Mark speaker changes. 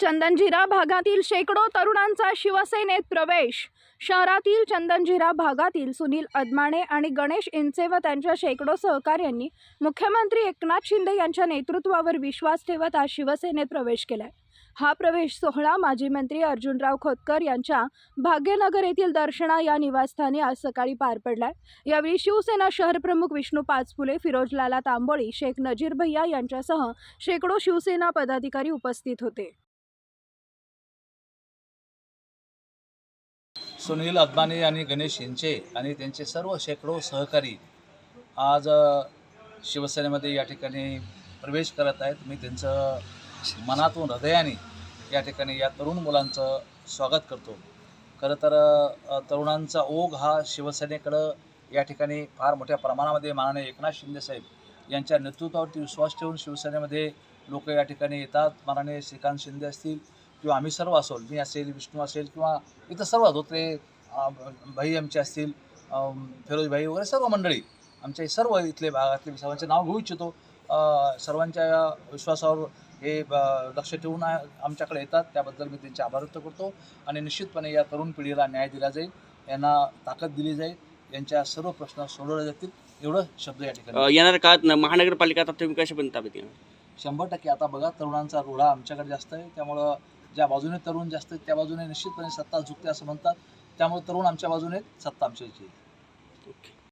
Speaker 1: चंदनजिरा भागातील शेकडो तरुणांचा शिवसेनेत प्रवेश. शहरातील चंदनजिरा भागातील सुनील अदमाणे आणि गणेश इंचे व त्यांच्या शेकडो सहकाऱ्यांनी मुख्यमंत्री एकनाथ शिंदे यांच्या नेतृत्वावर विश्वास ठेवत आज शिवसेनेत प्रवेश केलाय. हा प्रवेश सोहळा माजी मंत्री अर्जुनराव खोतकर यांच्या भाग्यनगर येथील दर्शना या निवासस्थानी आज सकाळी पार पडलाय. यावेळी शिवसेना शहर प्रमुख विष्णू पाचपुले फिरोजलाला तांबोळी शेख नजीर भैया यांच्यासह शेकडो शिवसेना पदाधिकारी उपस्थित होते.
Speaker 2: सुनील अदमानी आणि गणेश यांचे आणि त्यांचे सर्व शेकडो सहकारी आज शिवसेनेमध्ये या ठिकाणी प्रवेश करत आहेत. मी त्यांचं मनातून हृदयाने या ठिकाणी या तरुण मुलांचं स्वागत करतो. खरं तर तरुणांचा ओघ हा शिवसेनेकडं या ठिकाणी फार मोठ्या प्रमाणामध्ये माननीय एकनाथ शिंदेसाहेब यांच्या नेतृत्वावरती विश्वास ठेवून शिवसेनेमध्ये लोक या ठिकाणी येतात. माननीय श्रीकांत शिंदे असतील किंवा आम्ही सर्व असोल मी असेल विष्णू असेल किंवा इथं सर्व धोत्रे भाई आमचे असतील फिरोज भाई वगैरे सर्व मंडळी आमचे सर्व इथले भागातले सर्वांचे नाव घेऊ इच्छितो. सर्वांच्या विश्वासावर हे लक्ष ठेवून आमच्याकडे येतात त्याबद्दल मी त्यांचे आभार व्यक्त करतो आणि निश्चितपणे या तरुण पिढीला न्याय दिला जाईल यांना ताकद दिली जाईल यांच्या सर्व प्रश्न सोडवले जातील एवढं शब्द या ठिकाणी.
Speaker 3: येणाऱ्या काळात महानगरपालिका कशा पण ताब्यात येणार
Speaker 2: शंभर टक्के. आता बघा तरुणांचा रोडा आमच्याकडे जास्त आहे त्यामुळं ज्या बाजूने तरुण जास्त त्या बाजूने निश्चितपणे सत्ता झुकते असं म्हणतात. त्यामुळे तरुण आमच्या बाजूने सत्ता आमच्या इथे
Speaker 3: ओके